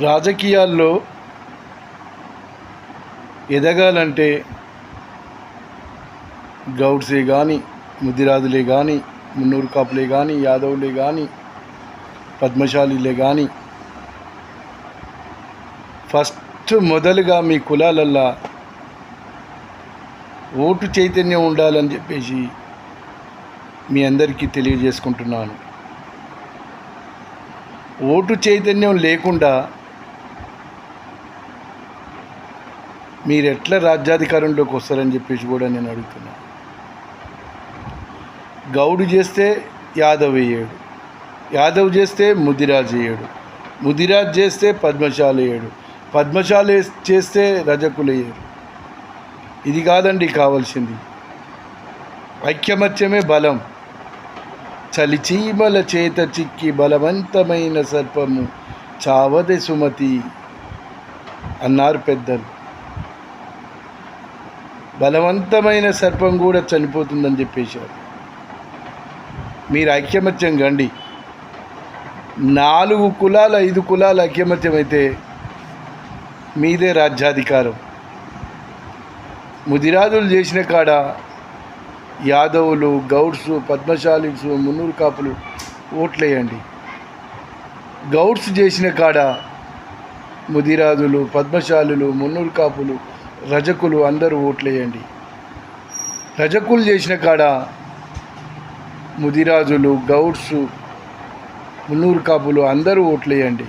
రాజకీయాల్లో ఎదగాలంటే గౌడ్సే కానీ ముదిరాజులే కానీ మున్నూరు కాపులే కానీ యాదవులే కానీ పద్మశాలిలే కానీ ఫస్ట్ మొదలుగా మీ కులాలల్లా ఓటు చైతన్యం ఉండాలని చెప్పేసి మీ అందరికీ తెలియజేసుకుంటున్నాను. ఓటు చైతన్యం లేకుండా మీరు ఎట్లా రాజ్యాధికారంలోకి వస్తారని చెప్పేసి కూడా నేను అడుగుతున్నా. గౌడు చేస్తే యాదవ్ అయ్యాడు యాదవ్ చేస్తే ముదిరాజ్ అయ్యాడు ముదిరాజ్ చేస్తే పద్మశాల అయ్యాడు పద్మశాలి చేస్తే రజకులు ఇది కాదండి కావాల్సింది. ఐక్యమత్యమే బలం. చలిచీమల చేత చిక్కి బలవంతమైన సర్పము చావదే సుమతి అన్నారు పెద్దలు. బలవంతమైన సర్పం కూడా చనిపోతుందని చెప్పేశారు. మీరు ఐక్యమత్యం గండి నాలుగు కులాల ఐదు కులాల ఐక్యమత్యం అయితే మీదే రాజ్యాధికారం. ముదిరాజులు చేసిన కాడ యాదవులు గౌడ్స్ పద్మశాలిస్ మున్నూరు కాపులు ఓట్లేయండి. గౌడ్స్ చేసిన కాడ ముదిరాజులు పద్మశాలులు మున్నూరు కాపులు రజకులు అందరూ ఓట్లేయండి. రజకులు చేసిన కాడ ముదిరాజులు గౌడ్స్ మున్నూరు కాపులు అందరూ ఓట్లేయండి.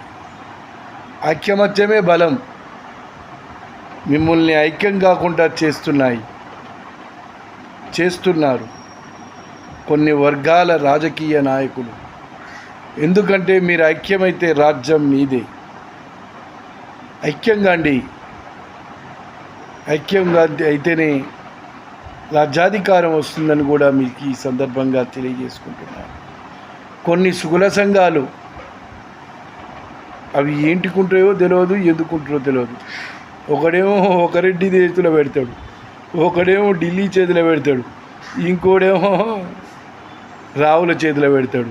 ఐక్యమత్యమే బలం. మిమ్మల్ని ఐక్యం కాకుండా చేస్తున్నాయి. చేస్తున్నారు కొన్ని వర్గాల రాజకీయ నాయకులు. ఎందుకంటే మీరు ఐక్యమైతే రాజ్యం మీదే. ఐక్యంగా అండి. ఐక్యంగా అయితేనే రాజ్యాధికారం వస్తుందని కూడా మీకు ఈ సందర్భంగా తెలియజేసుకుంటున్నాను. కొన్ని సుగుల సంఘాలు అవి ఏంటికుంటాయో తెలియదు ఎందుకుంటారో తెలియదు ఒకడేమో ఒక రెడ్డి చేతిలో పెడతాడు ఒకడేమో ఢిల్లీ చేతిలో పెడతాడు ఇంకోడేమో రావుల చేతిలో పెడతాడు.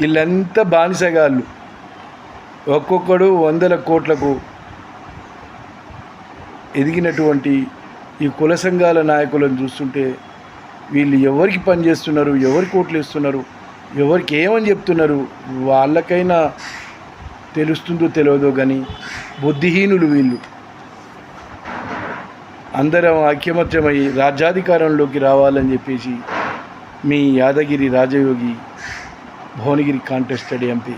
వీళ్ళంతా బానిసగాళ్ళు. ఒక్కొక్కడు వందల కోట్లకు ఎదిగినటువంటి ఈ కుల సంఘాల నాయకులను చూస్తుంటే వీళ్ళు ఎవరికి పనిచేస్తున్నారు ఎవరికి ఓట్లు ఇస్తున్నారు ఎవరికి ఏమని చెప్తున్నారు వాళ్ళకైనా తెలుస్తుందో తెలియదో కానీ బుద్ధిహీనులు వీళ్ళు. అందరం ఐక్యమత్యమై రాజ్యాధికారంలోకి రావాలని చెప్పేసి మీ యాదగిరి రాజయోగి భువనగిరి కాంటెస్టెడ్ ఎంపీ